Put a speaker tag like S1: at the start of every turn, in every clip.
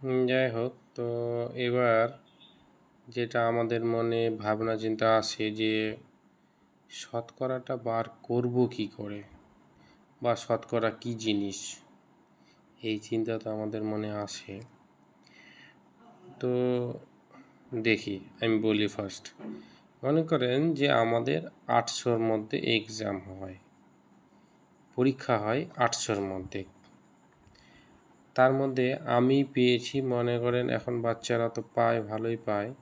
S1: যাই হোক, তো এবার যেটা আমাদের মনে ভাবনা চিন্তা আসে যে শতকরাটা বার করব কি করে? বা শতকরা কি জিনিস? এই চিন্তা তো আমাদের মনে আসে তো দেখি, আমি বলি ফার্স্ট মনে করেন যে আমাদের আটশোর মধ্যে এক্সাম হয়। পরীক্ষা হয় আটশোর মধ্যে। তার মধ্যে আমি পেয়েছি, মনে করেন এখন বাচ্চারা তো পায়, ভালোই পায়,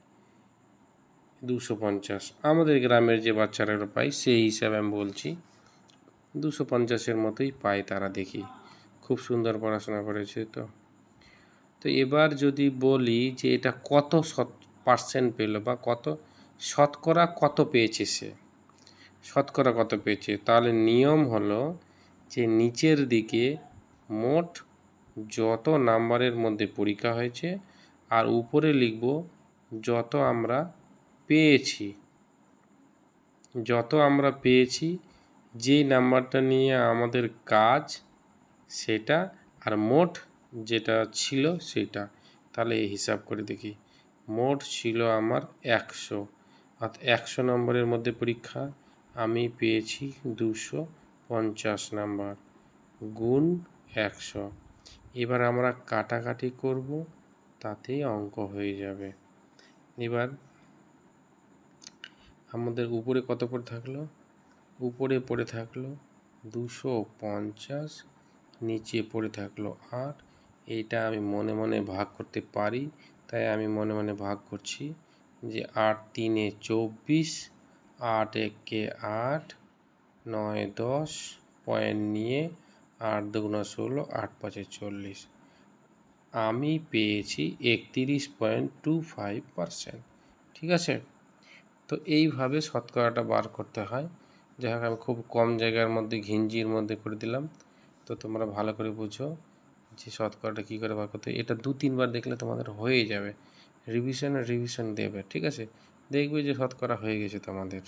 S1: দুশো পঞ্চাশ। আমাদের গ্রামের যে বাচ্চারা পায়, সেই হিসাবে আমি বলছি, দুশো পঞ্চাশের মতোই পায় তারা দেখি। খুব সুন্দর পড়াশোনা করেছে তো। তো এবার যদি বলি যে এটা কত শত পার্সেন্ট পেল বা কত, শতকরা কত পেয়েছে সে? শতকরা কত পেয়েছে? তাহলে নিয়ম হলো যে নিচের দিকে মোট যত নাম্বারের মধ্যে পরীক্ষা হয়েছে, আর উপরে লিখব, যত আমরা পেয়েছি। যত আমরা পেয়েছি, যেই নাম্বারটা নিয়ে আমাদের কাজ, সেটা, আর মোট যেটা ছিল সেটা। তাহলে হিসাব করে দেখি। মোট ছিল আমার একশো। অর্থাৎ একশো নম্বরের মধ্যে পরীক্ষা, আমি পেয়েছি দুশো পঞ্চাশ নাম্বার গুণ একশো। এবার আমরা কাটাকাটি করব, তাতেই অঙ্ক হয়ে যাবে। এবার আমাদের উপরে কত পড়ে থাকল? উপরে পড়ে থাকল দুশো পঞ্চাশ, নিচে পড়ে থাকল আট। এইটা আমি মনে মনে ভাগ করতে পারি, তাই আমি মনে মনে ভাগ করছি যে আট তিনে চব্বিশ, আট একে আট, নয় দশ, পয়েন্ট নিয়ে আট দুগুণা ষোলো, আট পাঁচে চল্লিশ। আমি পেয়েছি একতিরিশ পয়েন্ট টু ফাইভ পারসেন্ট। ঠিক আছে? তো এইভাবে শতকরাটা বার করতে হয়। যাই হোক, আমি খুব কম জায়গার মধ্যে, ঘিঞ্জির মধ্যে করে দিলাম। তো তোমরা ভালো করে বুঝো যে শতকরাটা কী করে বার করতে। এটা দু তিনবার দেখলে তোমাদের হয়ে যাবে। রিভিশন রিভিশন দেবে, ঠিক আছে? দেখবে যে শতকরা হয়ে গেছে তোমাদের।